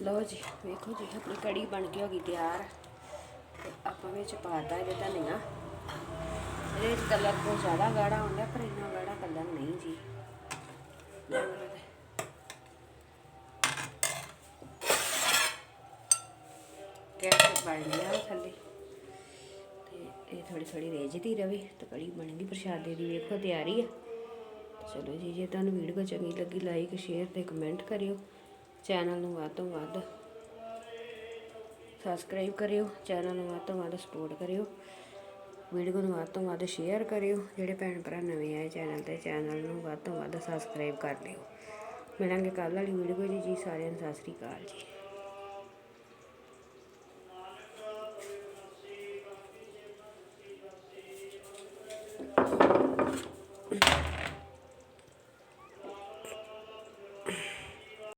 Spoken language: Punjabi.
ਲਓ ਜੀ, ਵੇਖੋ ਜੀ, ਆਪਣੀ ਕੜੀ ਬਣ ਕੇ ਹੋ ਗਈ ਤਿਆਰ। ਤੇ ਆਪਾਂ ਵਿੱਚ ਪਾਤਾ ਇਹਦੇ ਧਨੀਆ। ਇਹਦੇ ਵਿੱਚ ਕਲਰ ਬਹੁਤ ਜ਼ਿਆਦਾ ਗਾੜਾ ਹੁੰਦਾ ਪਰ ਇੰਨਾ ਗਾੜਾ ਕਲਰ ਨਹੀਂ ਜੀ। ਗੈਸ ਬਣ ਲਿਆ ਥੱਲੇ। ਤੇ ਇਹ ਥੋੜੀ ਥੋੜੀ ਰੇਜਦੀ ਰਵੇ ਤੇ ਕੜੀ ਬਣ ਗਈ ਪ੍ਰਸ਼ਾਦੇ ਦੀ ਵੇਖੋ ਤਿਆਰੀ ਆ। ਚਲੋ ਜੀ, ਜੇ ਤੁਹਾਨੂੰ ਵੀਡੀਓ ਚੰਗੀ ਲੱਗੀ ਲਾਈਕ ਸ਼ੇਅਰ ਤੇ ਕਮੈਂਟ ਕਰਿਓ। ਚੈਨਲ ਨੂੰ ਵੱਧ ਤੋਂ ਵੱਧ ਸਬਸਕ੍ਰਾਈਬ ਕਰਿਓ, ਚੈਨਲ ਨੂੰ ਵੱਧ ਤੋਂ ਵੱਧ ਸਪੋਰਟ ਕਰਿਓ ਵੀਡੀਓ ਨੂੰ ਵੱਧ ਤੋਂ ਵੱਧ ਸ਼ੇਅਰ ਕਰਿਓ, ਜਿਹੜੇ ਭੈਣ ਭਰਾ ਨਵੇਂ ਆਏ ਚੈਨਲ ਤੇ, ਚੈਨਲ ਨੂੰ ਵੱਧ ਤੋਂ ਵੱਧ ਸਬਸਕ੍ਰਾਈਬ ਕਰ ਲਿਓ। ਮਿਲਾਂਗੇ ਕੱਲ ਵਾਲੀ ਵੀਡੀਓ ਜੀ ਜੀ, ਸਾਰਿਆਂ ਨੂੰ ਸਤਿ ਸ੍ਰੀ ਅਕਾਲ ਜੀ।